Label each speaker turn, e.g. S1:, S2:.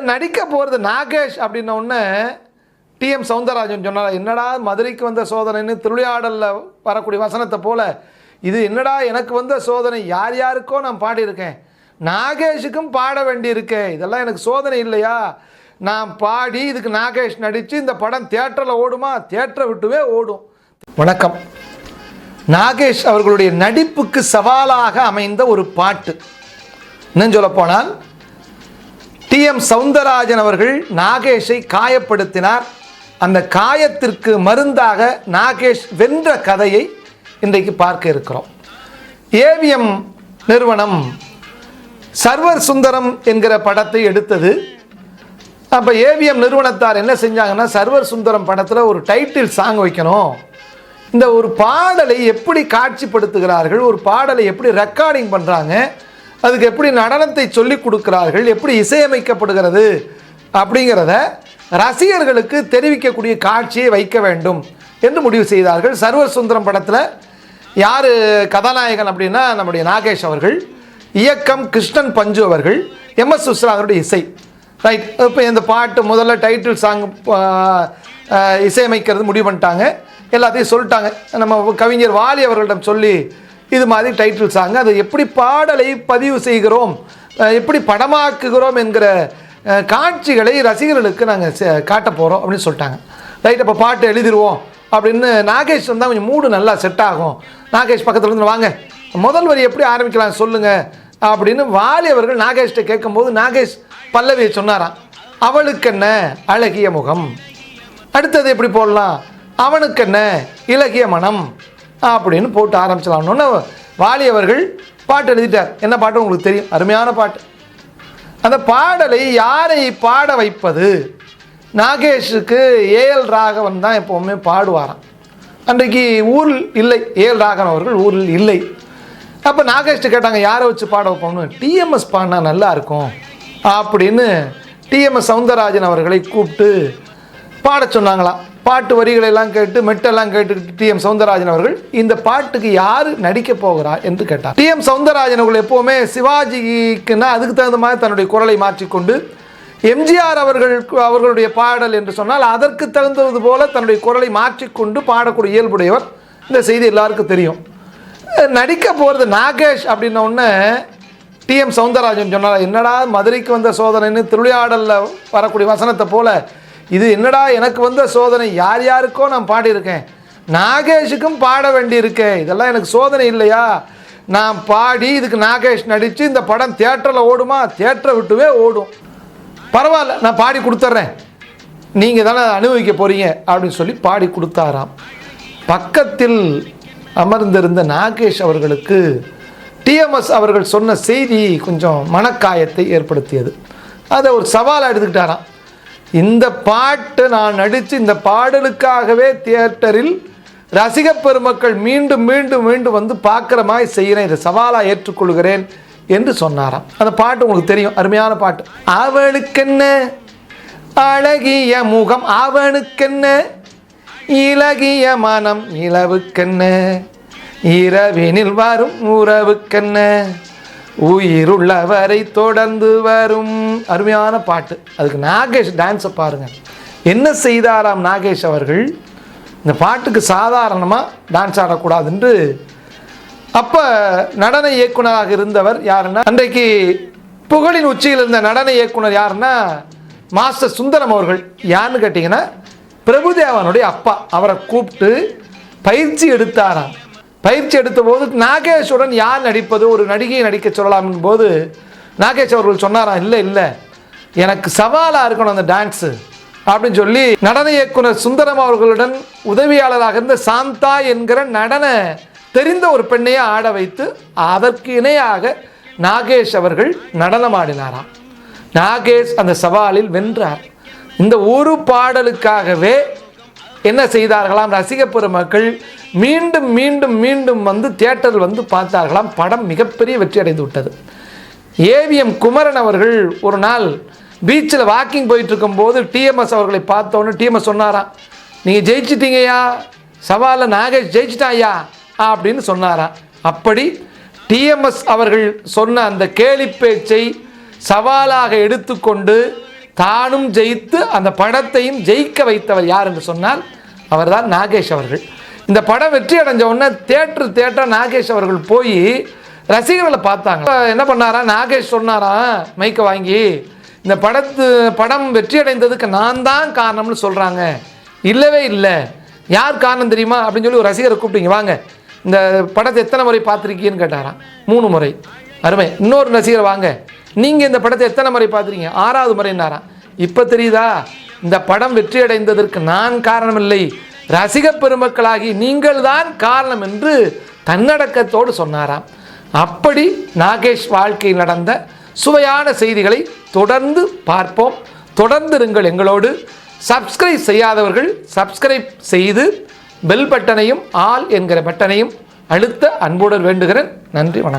S1: நடிக்க போகிறது நாகேஷ் அப்படின்ன உடனே டிஎம் சவுந்தரராஜன் சொன்னார் என்னடா மதுரைக்கு வந்த சோதனைன்னு திருவிளையாடலில் வரக்கூடிய வசனத்தை போல் இது என்னடா எனக்கு வந்த சோதனை யார் யாருக்கோ நான் பாடியிருக்கேன். நாகேஷுக்கும் பாட வேண்டியிருக்கேன் இதெல்லாம் எனக்கு சோதனை இல்லையா? நான் பாடி இதுக்கு நாகேஷ் நடித்து இந்த படம் தேட்டரில் ஓடுமா? தேட்டரை விட்டுவே ஓடும். வணக்கம். நாகேஷ் அவர்களுடைய நடிப்புக்கு சவாலாக அமைந்த ஒரு பாட்டு. இன்னும் சொல்லப்போனால் டி டிஎம் சவுந்தரராஜன் அவர்கள் நாகேஷை காயப்படுத்தினார். அந்த காயத்திற்கு மருந்தாக நாகேஷ் வென்ற கதையை இன்றைக்கு பார்க்க இருக்கிறோம். ஏவிஎம் நிறுவனம் சர்வர் சுந்தரம் என்கிற படத்தை எடுத்தது. அப்போ ஏவிஎம் நிறுவனத்தார் என்ன செஞ்சாங்கன்னா சர்வர் சுந்தரம் படத்தில் ஒரு டைட்டில் சாங் வைக்கணும். இந்த ஒரு பாடலை எப்படி காட்சிப்படுத்துகிறார்கள் ஒரு பாடலை எப்படி ரெக்கார்டிங் பண்ணுறாங்க அதுக்கு எப்படி நடனத்தை சொல்லிக் கொடுக்கிறார்கள் எப்படி இசையமைக்கப்படுகிறது அப்படிங்கிறத ரசிகர்களுக்கு தெரிவிக்கக்கூடிய காட்சியை வைக்க வேண்டும் என்று முடிவு செய்தார்கள். சர்வர் சுந்தரம் படத்தில் யார் கதாநாயகன் அப்படின்னா நம்முடைய நாகேஷ் அவர்கள் இயக்கம் கிருஷ்ணன் பஞ்சு அவர்கள் எம் எஸ் சுஸ்ராகருடைய இசை. ரைட் இப்போ இந்த பாட்டு முதல்ல டைட்டில் சாங் இசையமைக்கிறது முடிவு பண்ணிட்டாங்க. எல்லாத்தையும் சொல்லிட்டாங்க. நம்ம கவிஞர் வாலி அவர்களிடம் சொல்லி இது மாதிரி டைட்டில் சாங் அது எப்படி பாடலை பதிவு செய்கிறோம்? எப்படி படமாக்குகிறோம் என்கிற காட்சிகளை ரசிகர்களுக்கு நாங்கள் காட்ட போகிறோம் அப்படின்னு சொல்லிட்டாங்க. ரைட் அப்போ பாட்டு எழுதிடுவோம் அப்படின்னு நாகேஷ் வந்தால் கொஞ்சம் மூடு நல்லா செட் ஆகும். நாகேஷ் பக்கத்தில் இருந்து வாங்க. முதல் வரி எப்படி ஆரம்பிக்கலாம் சொல்லுங்கள் அப்படின்னு வாலி அவர்கள் நாகேஷ்கிட்ட கேட்கும்போது நாகேஷ் பல்லவியை சொன்னாராம். அவளுக்கென்ன அழகிய முகம்? அடுத்தது எப்படி போடலாம்? அவனுக்கு என்ன இலகிய மனம்? அப்படின்னு போட்டு ஆரம்பிச்சலாம்னு வாலி அவர்கள் பாட்டு எழுதிட்டார். என்ன பாட்டு உங்களுக்கு தெரியும்? அருமையான பாட்டு. அந்த பாடலை யாரை பாட வைப்பது? நாகேஷுக்கு ஏஎல் ராகவன் தான் எப்போவுமே பாடுவாராம். அன்றைக்கு ஊரில் இல்லை. ஏஎல் ராகவன் அவர்கள் ஊரில் இல்லை. அப்போ நாகேஷ்ட்டு கேட்டாங்க யாரை வச்சு பாட வைப்போம்னு? டிஎம்எஸ் பாடினா நல்லா இருக்கும். அப்படின்னு டிஎம்எஸ் சவுந்தரராஜன் அவர்களை கூப்பிட்டு பாட சொன்னாங்களாம். பாட்டு வரிகளை எல்லாம் கேட்டு மெட்டெல்லாம் கேட்டுக்கிட்டு டிஎம் சவுந்தரராஜன் அவர்கள் இந்த பாட்டுக்கு யார் நடிக்க போகிறா என்று கேட்டார். டிஎம் சவுந்தரராஜன் அவர்கள் எப்போவுமே சிவாஜிக்குன்னா அதுக்கு தகுந்த மாதிரி தன்னுடைய குரலை மாற்றிக்கொண்டு எம்ஜிஆர் அவர்கள் அவர்களுடைய பாடல் என்று சொன்னால் அதற்கு தகுந்தது போல தன்னுடைய குரலை மாற்றிக்கொண்டு பாடக்கூடிய இயல்புடையவர். இந்த செய்தி எல்லாருக்கும் தெரியும். நடிக்க போகிறது நாகேஷ் அப்படின்ன உடனே டிஎம் சவுந்தரராஜன் சொன்னார் என்னடா மதுரைக்கு வந்த சோதனைன்னு திருவிளையாடலில் வரக்கூடிய வசனத்தை போல இது என்னடா எனக்கு வந்த சோதனை? யார் யாருக்கோ நான் பாடியிருக்கேன். நாகேஷுக்கும் பாட வேண்டியிருக்கே. இதெல்லாம் எனக்கு சோதனை இல்லையா? நான் பாடி இதுக்கு நாகேஷ் நடித்து இந்த படம் தேட்டரில் ஓடுமா? தேட்டரை விட்டுவே ஓடும். பரவாயில்ல நான் பாடி கொடுத்துட்றேன். நீங்கள் தானே அனுபவிக்க போகிறீங்க அப்படின்னு சொல்லி பாடி கொடுத்தாராம். பக்கத்தில் அமர்ந்திருந்த நாகேஷ் அவர்களுக்கு டிஎம்எஸ் அவர்கள் சொன்ன செய்தி கொஞ்சம் மனக்காயத்தை ஏற்படுத்தியது. அதை ஒரு சவாலாக எடுத்துக்கிட்டாராம். இந்த பாட்டு நான் நடித்து இந்த பாடலுக்காகவே தியேட்டரில் ரசிக பெருமக்கள் மீண்டும் மீண்டும் மீண்டும் வந்து பார்க்குற மாதிரி செய்கிறேன். இதை சவாலாக ஏற்றுக்கொள்கிறேன் என்று சொன்னாராம். அந்த பாட்டு உங்களுக்கு தெரியும். அருமையான பாட்டு. அவளுக்கென்ன? அழகிய முகம். அவனுக்கென்ன? இலகிய மனம். இளவுக்கென்ன? இரவினில் வரும் உறவுக்கென்ன? உயிருள்ளவரை தொடர்ந்து வரும். அருமையான பாட்டு. அதுக்கு நாகேஷ் டான்ஸை பாருங்க. என்ன செய்தாராம் நாகேஷ் அவர்கள்? இந்த பாட்டுக்கு சாதாரணமாக டான்ஸ் ஆடக்கூடாதுன்று. அப்போ நடன இயக்குனராக இருந்தவர் யாருன்னா அன்றைக்கு புகழின் உச்சியில் இருந்த நடன இயக்குனர் யாருன்னா மாஸ்டர் சுந்தரம் அவர்கள். யாருன்னு கேட்டிங்கன்னா பிரபுதேவனுடைய அப்பா. அவரை கூப்பிட்டு பயிற்சி எடுத்தாராம். பயிற்சி எடுத்தபோது நாகேஷுடன் யார் நடிப்பது ஒரு நடிகையை நடிக்க சொல்லலாம் போது நாகேஷ் அவர்கள் சொன்னாராம் இல்லை இல்லை எனக்கு சவாலாக இருக்கணும் அந்த டான்ஸு அப்படின்னு சொல்லி நடன இயக்குனர் சுந்தரம் அவர்களுடன் உதவியாளராக இருந்த சாந்தா என்கிற நடன தெரிந்த ஒரு பெண்ணையே ஆட வைத்து அதற்கு இணையாக நாகேஷ் அவர்கள் நடனமாடினாராம் நாகேஷ் அந்த சவாலில் வென்றார். இந்த ஒரு பாடலுக்காகவே என்ன செய்தார்களாம்? ரசிக பெருமக்கள் மீண்டும் மீண்டும் மீண்டும் வந்து தியேட்டரில் வந்து பார்த்தார்களாம். படம் மிகப்பெரிய வெற்றி அடைந்து விட்டது. ஏவிஎம் குமரன் அவர்கள் ஒரு நாள் பீச்சில் வாக்கிங் போயிட்டு இருக்கும்போது டிஎம்எஸ் அவர்களை பார்த்தோன்னு டிஎம்எஸ் சொன்னாராம். நீங்கள் ஜெயிச்சிட்டீங்கய்யா. சவாலில் நாகேஷ் ஜெயிச்சிட்டாயா அப்படின்னு சொன்னாராம். அப்படி டிஎம்எஸ் அவர்கள் சொன்ன அந்த கேலி பேச்சை சவாலாக எடுத்துக்கொண்டு தானும் ஜெயித்து அந்த படத்தையும் ஜெயிக்க வைத்தவர் யார் என்று சொன்னால் அவர்தான் நாகேஷ் அவர்கள். இந்த படம் வெற்றி அடைஞ்ச உடனே தேட்டர் தேட்டர் நாகேஷ் அவர்கள் போய் ரசிகர்களை பார்த்தாங்க. என்ன பண்ணாரா நாகேஷ் சொன்னாரா மைக்கை வாங்கி இந்த படத்து படம் வெற்றி அடைந்ததுக்கு நான் தான் காரணம்னு சொல்கிறாங்க இல்லவே இல்லை. யார் காரணம் தெரியுமா? அப்படின்னு சொல்லி ஒரு ரசிகரை கூப்பிட்டீங்க. வாங்க. இந்த படத்தை எத்தனை முறை பார்த்துருக்கீங்கன்னு கேட்டாராம். மூணு முறை. அருமை. இன்னொரு ரசிகர் வாங்க. நீங்கள் இந்த படத்தை எத்தனை முறை பார்த்துறீங்க ஆறாவது முறைன்னாராம். இப்போ தெரியுதா? இந்த படம் வெற்றி அடைந்ததற்கு நான் காரணமில்லை. ரசிக பெருமக்களாகி நீங்கள் தான் காரணம் என்று தன்னடக்கத்தோடு சொன்னாராம். அப்படி நாகேஷ் வாழ்க்கையில் நடந்த சுவையான செய்திகளை தொடர்ந்து பார்ப்போம். தொடர்ந்து இருங்கள் எங்களோடு. சப்ஸ்கிரைப் செய்யாதவர்கள் சப்ஸ்கிரைப் செய்து பெல் பட்டனையும் ஆல் என்கிற பட்டனையும் அழுத்த அன்புடன் வேண்டுகிறேன். நன்றி வணக்கம்.